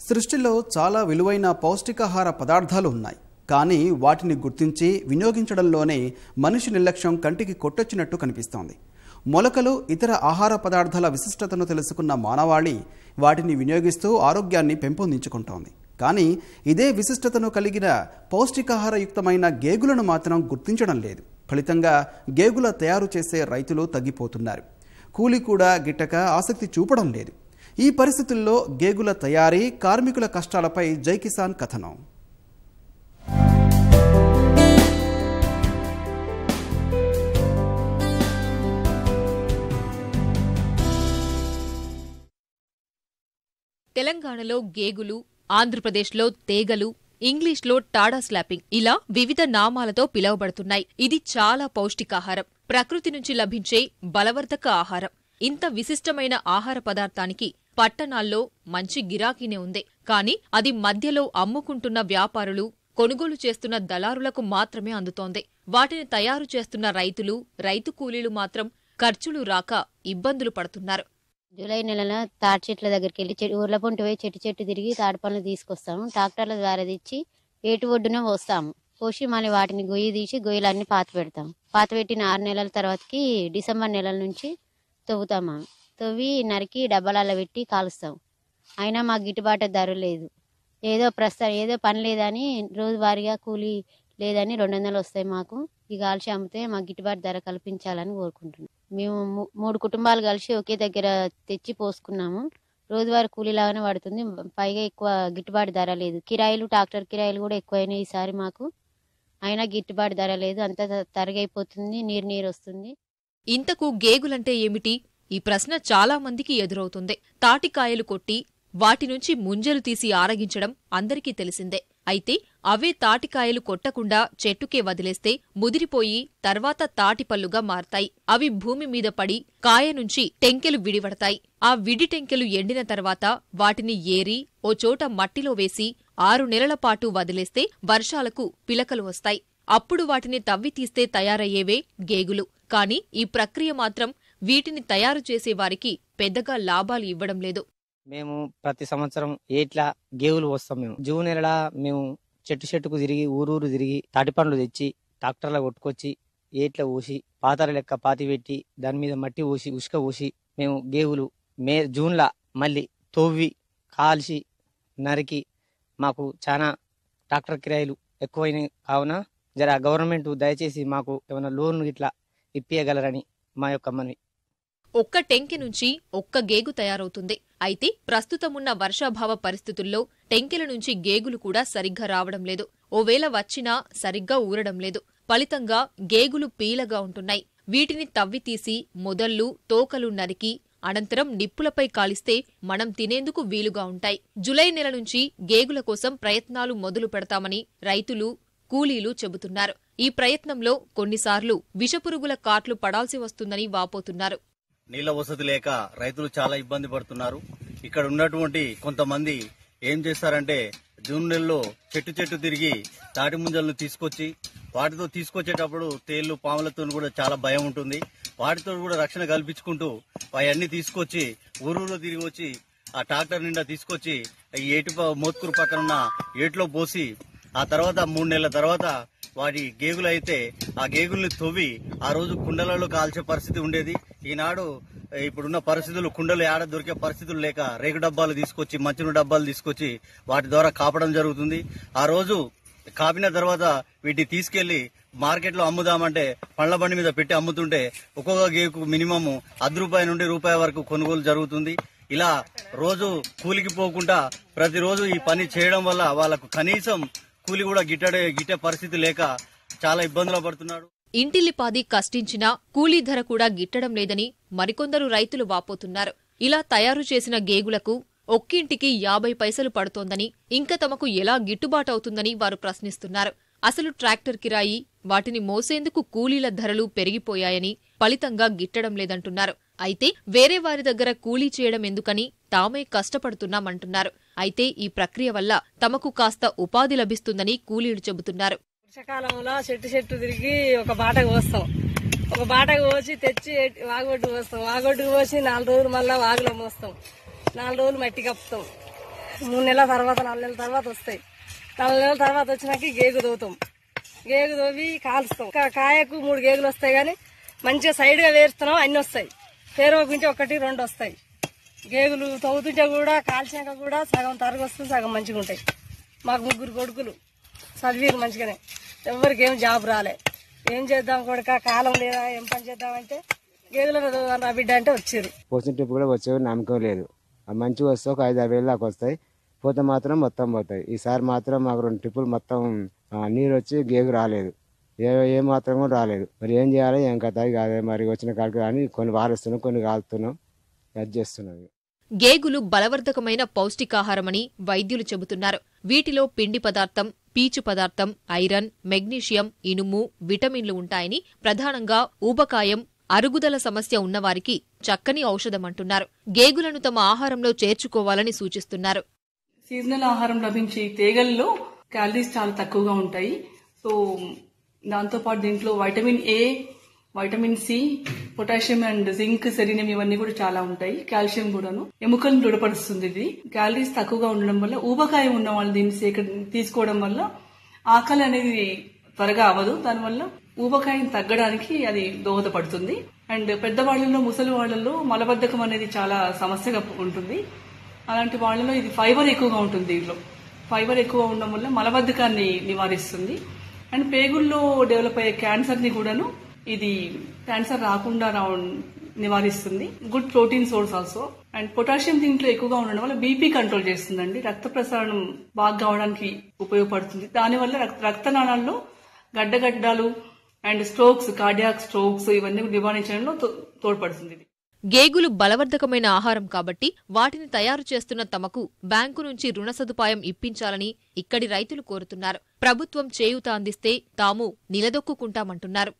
సృష్టిలో చాలా విలువైన పౌష్టికాహార పదార్థాలు ఉన్నాయి. కానీ వాటిని గుర్తించి వినియోగించడంలోనే మనిషి నిర్లక్ష్యం కంటికి కొట్టొచ్చినట్టు కనిపిస్తోంది. మొలకలు ఇతర ఆహార పదార్థాల విశిష్టతను తెలుసుకున్న మానవాళి వాటిని వినియోగిస్తూ ఆరోగ్యాన్ని పెంపొందించుకుంటోంది. కానీ ఇదే విశిష్టతను కలిగిన పౌష్టికాహారయుక్తమైన గేగులను మాత్రం గుర్తించడం లేదు. ఫలితంగా గేగుల తయారు చేసే రైతులు తగ్గిపోతున్నారు. కూలి కూడా గిట్టక ఆసక్తి చూపడం లేదు. ఈ పరిస్థితుల్లో గేగుల తయారీ కార్మికుల కష్టాలపై జై కిసాన్ కథనం. తెలంగాణలో గేగులు ఆంధ్రప్రదేశ్లో తేగలు ఇంగ్లీష్లో టాడా స్లాపింగ్ ఇలా వివిధ నామాలతో పిలువబడుతున్నాయి. ఇది చాలా పౌష్టికాహారం. ప్రకృతి నుంచి లభించే బలవర్ధక ఆహారం. ఇంత విశిష్టమైన ఆహార పదార్థానికి పట్టణాల్లో మంచి గిరాకీనే ఉంది. కానీ అది మధ్యలో అమ్ముకుంటున్న వ్యాపారులు కొనుగోలు చేస్తున్న దళారులకు మాత్రమే అందుతోంది. వాటిని తయారు చేస్తున్న రైతులు రైతు కూలీలు మాత్రం ఖర్చులు రాక ఇబ్బందులు పడుతున్నారు. జూలై నెలలో తాటి చెట్ల దగ్గరికి వెళ్ళి ఊర్ల పొంటి పోయి చెట్టు చెట్టు తిరిగి తాటి పనులు తీసుకొస్తాము. ట్రాక్టర్ల ద్వారా తెచ్చి ఏటు ఒడ్డున పోస్తాము. పోసి మళ్ళీ వాటిని గొయ్యి తీసి గొయ్యలన్నీ పాత పెడతాం పాత పెట్టిన ఆరు నెలల తర్వాతకి డిసెంబర్ నెలల నుంచి తవ్వుతాము. తవ్వి నరికి డబ్బాలలో పెట్టి కాలుస్తాం. అయినా మాకు గిట్టుబాటు ధర లేదు. ఏదో ప్రస్తుతం ఏదో పని లేదని రోజువారీగా కూలీ లేదని రెండు వందలు వస్తాయి మాకు. ఈ కాల్చి అమ్మితే మాకు గిట్టుబాటు ధర కల్పించాలని కోరుకుంటున్నాం. మేము మూడు కుటుంబాలు కలిసి ఒకే దగ్గర తెచ్చి పోసుకున్నాము. రోజువారీ కూలీలాగానే పడుతుంది. పైగా ఎక్కువ గిట్టుబాటు ధర లేదు. కిరాయిలు ట్రాక్టర్ కిరాయిలు కూడా ఎక్కువైనాయి ఈసారి మాకు. అయినా గిట్టుబాటు ధర లేదు. అంతా త- తరగైపోతుంది. నీరు నీరు వస్తుంది. ఇంతకు గేగులంటే ఏమిటి? ఈ ప్రశ్న చాలా మందికి ఎదురవుతుంది. తాటికాయలు కొట్టి వాటి నుంచి ముంజలు తీసి ఆరగించడం అందరికీ తెలిసిందే. అయితే అవే తాటికాయలు కొట్టకుండా చెట్టుకే వదిలేస్తే ముదిరిపోయి తర్వాత తాటిపల్లుగా మారతాయి. అవి భూమి మీద పడి కాయ నుంచి టెంకెలు విడివడతాయి ఆ విడి టెంకెలు ఎండిన తర్వాత వాటిని ఏరి ఓ చోట మట్టిలో వేసి ఆరు నెలల పాటు వదిలేస్తే వర్షాలకు పిలకలు వస్తాయి. అప్పుడు వాటిని తవ్వి తీస్తే తయారయ్యేవే గేగులు. కాని ఈ ప్రక్రియ మాత్రం వీటిని తయారు చేసే వారికి పెద్దగా లాభాలు ఇవ్వడం లేదు. మేము ప్రతి సంవత్సరం ఏట్లా గేవులు వస్తాం మేము. జూన్ నెలలా మేము చెట్టు చెట్టుకు తిరిగి ఊరూరు తిరిగి తాటి పండ్లు తెచ్చి ట్రాక్టర్లో కొట్టుకొచ్చి ఏట్ల ఊసి పాతర లెక్క పాతి పెట్టి దాని మీద మట్టి ఊసి ఉసుక ఊసి మేము గేవులు మే జూన్లా మళ్ళీ తవ్వి కాల్చి నరికి మాకు చాలా ట్రాక్టర్ కిరాయిలు ఎక్కువైనాయి. కావున జర గవర్నమెంట్ దయచేసి మాకు ఏమైనా లోన్ ఇట్లా ఇప్పియగలరని మా యొక్క మనవి. ఒక్క టెంకె నుంచి ఒక్క గేగు తయారవుతుంది. అయితే ప్రస్తుతమున్న వర్షాభావ పరిస్థితుల్లో టెంకెల నుంచి గేగులు కూడా సరిగ్గా రావడం లేదు. ఓవేళ వచ్చినా సరిగ్గా ఊరడం లేదు. ఫలితంగా గేగులు పీలగా ఉంటున్నాయి. వీటిని తవ్వి తీసి మొదళ్ళు తోకలు నరికి అనంతరం నిప్పులపై కాలిస్తే మనం తినేందుకు వీలుగా ఉంటాయి. జులై నెల నుంచి గేగుల కోసం ప్రయత్నాలు మొదలు పెడతామని రైతులు కూలీలు చెబుతున్నారు. ఈ ప్రయత్నంలో కొన్నిసార్లు విషపురుగుల కాట్లు పడాల్సి వస్తుందని వాపోతున్నారు. నీళ్ళ వసతి లేక రైతులు చాలా ఇబ్బంది పడుతున్నారు. ఇక్కడ ఉన్నటువంటి కొంతమంది ఏం చేస్తారంటే జూన్ నెలలో చెట్టు చెట్టు తిరిగి తాటి ముంజలను తీసుకొచ్చి వాటితో తీసుకొచ్చేటప్పుడు తేళ్ళు పాములతో కూడా చాలా భయం ఉంటుంది. వాటితో కూడా రక్షణ కల్పించుకుంటూ అవన్నీ తీసుకొచ్చి ఊరూరులో తిరిగి వచ్చి ఆ ట్రాక్టర్ నిండా తీసుకొచ్చి ఏటి మోత్కూరు పక్కన ఉన్న ఏటిలో పోసి ఆ తర్వాత మూడు నెలల తర్వాత వాటి గేగులు అయితే ఆ గేగుల్ని తవ్వి ఆ రోజు కుండలలో కాల్చే పరిస్థితి ఉండేది. ఈనాడు ఇప్పుడున్న పరిస్థితులు కుండలు ఏడ దొరికే పరిస్థితులు లేక రేగు డబ్బాలు తీసుకొచ్చి మంచినీళ్ళ డబ్బాలు తీసుకొచ్చి వాటి ద్వారా కాపడం జరుగుతుంది. ఆ రోజు కాపిన తర్వాత వీటిని తీసుకెళ్ళి మార్కెట్లో అమ్ముదామంటే పండ్ల బండి మీద పెట్టి అమ్ముతుంటే ఒక్కొక్క గేకు మినిమం అర్ధ రూపాయి నుండి రూపాయి వరకు కొనుగోలు జరుగుతుంది. ఇలా రోజు కూలికి పోకుండా ప్రతిరోజు ఈ పని చేయడం వల్ల వాళ్ళకు కనీసం కూలి కూడా గిట్టడే గిట్టే పరిస్థితి లేక చాలా ఇబ్బందులు పడుతున్నాడు. ఇంటిల్లిపాది కష్టించినా కూలీ ధర కూడా గిట్టడం లేదని మరికొందరు రైతులు వాపోతున్నారు. ఇలా తయారు చేసిన గేగులకు ఒక్కింటికి యాభై పైసలు పడుతోందని ఇంకా తమకు ఎలా గిట్టుబాటు అవుతుందని వారు ప్రశ్నిస్తున్నారు. అసలు ట్రాక్టర్ కిరాయి వాటిని మోసేందుకు కూలీల ధరలు పెరిగిపోయాయని ఫలితంగా గిట్టడం లేదంటున్నారు. అయితే వేరే వారి దగ్గర కూలీ చేయడం ఎందుకని తామే కష్టపడుతున్నామంటున్నారు. అయితే ఈ ప్రక్రియ వల్ల తమకు కాస్త ఉపాధి లభిస్తుందని కూలీలు చెబుతున్నారు. వర్షాకాలంలో చెట్టు చెట్టు తిరిగి ఒక బాటకు పోస్తాం. ఒక బాటకు పోసి తెచ్చి ఎట్- వాగొడ్డు పోస్తాం. వాగొడ్డుకు పోసి నాలుగు రోజులు మళ్ళా వాగులో మోస్తాం. నాలుగు రోజులు మట్టి కప్పుతాం. మూడు నెలల తర్వాత నాలుగు నెలల తర్వాత వస్తాయి. నాలుగు నెలల తర్వాత వచ్చినాక గేగు దోతాం గేగు దోవి కాల్స్తాం. కాయకు మూడు గేగులు వస్తాయి కానీ మంచిగా సైడ్గా వేరుస్తున్నాం అన్నీ వస్తాయి. పేరుకుంటే ఒకటి రెండు వస్తాయి. గేగులు తవ్వుతుంటే కూడా కాల్చాక కూడా సగం తరగ సగం మంచిగా ఉంటాయి. మాకు ముగ్గురు కొడుకులు. చదివారు మంచిగానే. ఎవరికి ఏం జాబ్ రాలే. ఏం చేద్దాం కొడుక కాలం లేదా ఏం పని చేద్దామంటే గేదెల నా బిడ్డ అంటే వచ్చారు. పోసిన ట్రిప్ కూడా వచ్చేవి నమ్మకం లేదు. మంచిగా వస్తే ఒక ఐదు ఆరు వేలు దాకా వస్తాయి. పోతే మాత్రం మొత్తం పోతాయి. ఈసారి మాత్రం మాకు రెండు ట్రిప్పులు మొత్తం నీరు వచ్చి గేగు రాలేదు. ఏ ఏ మాత్రం కూడా రాలేదు. మరి ఏం చేయాలి? ఏం కథ? ఇక అదే మరి వచ్చిన కాడికి కానీ కొన్ని వారుస్తున్నాం కొన్ని కాలుతున్నాం. అది చేస్తున్నాం. గేగులు బలవర్ధకమైన పౌష్టికాహారమని వైద్యులు చెబుతున్నారు. వీటిలో పిండి పదార్థం పీచు పదార్థం ఐరన్ మెగ్నీషియం ఇనుము విటమిన్లు ఉంటాయని ప్రధానంగా ఊబకాయం అరుగుదల సమస్య ఉన్నవారికి చక్కని ఔషధమంటున్నారు. గేగులను తమ ఆహారంలో చేర్చుకోవాలని సూచిస్తున్నారు. సీజనల్ ఆహారం లభించే తీగల్లో క్యాలరీస్ చాలా తక్కువగా ఉంటాయి. సో దాంతోపాటు దీంట్లో vitamin A vitamin C potassium and zinc selenium ఇవన్నీ కూడా చాలా ఉంటాయి కాల్షియం కూడాను. ఎముకలను దృఢపరుస్తుంది ఇది. క్యాలరీస్ తక్కువగా ఉండడం వల్ల ఊబకాయం ఉన్న వాళ్ళు దీన్ని సేకర తీసుకోవడం వల్ల ఆకలి అనేది త్వరగా అవ్వదు. దానివల్ల ఊబకాయం తగ్గడానికి అది దోహదపడుతుంది. అండ్ పెద్దవాళ్ళలో ముసలి వాళ్ళలో మలబద్ధకం అనేది చాలా సమస్యగా ఉంటుంది. అలాంటి వాళ్ళలో ఇది ఫైబర్ ఎక్కువగా ఉంటుంది దీంట్లో. ఫైబర్ ఎక్కువ ఉండడం వల్ల మలబద్ధకాన్ని నివారిస్తుంది. అండ్ పేగుల్లో డెవలప్ అయ్యే క్యాన్సర్ని కూడాను ఇది క్యాన్సర్ రాకుండా నివారిస్తుంది. Good protein source also. And potassium దీంట్లో ఎక్కువగా ఉండడం వల్ల బీపీ కంట్రోల్ చేస్తుందండి. రక్త ప్రసారణం బాగా కావడానికి ఉపయోగపడుతుంది. దానివల్ల రక్త రక్తనాళాల్లో గడ్డగడ్డాలు అండ్ స్ట్రోక్స్ కార్డియాక్ స్ట్రోక్స్ ఇవన్నీ నివారించడంలో తో- తోడ్పడుతుంది. ఇది గేగులు బలవర్ధకమైన ఆహారం కాబట్టి వాటిని తయారు చేస్తున్న తమకు బ్యాంకు నుంచి రుణ సదుపాయం ఇప్పించాలని ఇక్కడి రైతులు కోరుతున్నారు. ప్రభుత్వం చేయూత అందిస్తే తాము నిలదొక్కుంటామంటున్నారు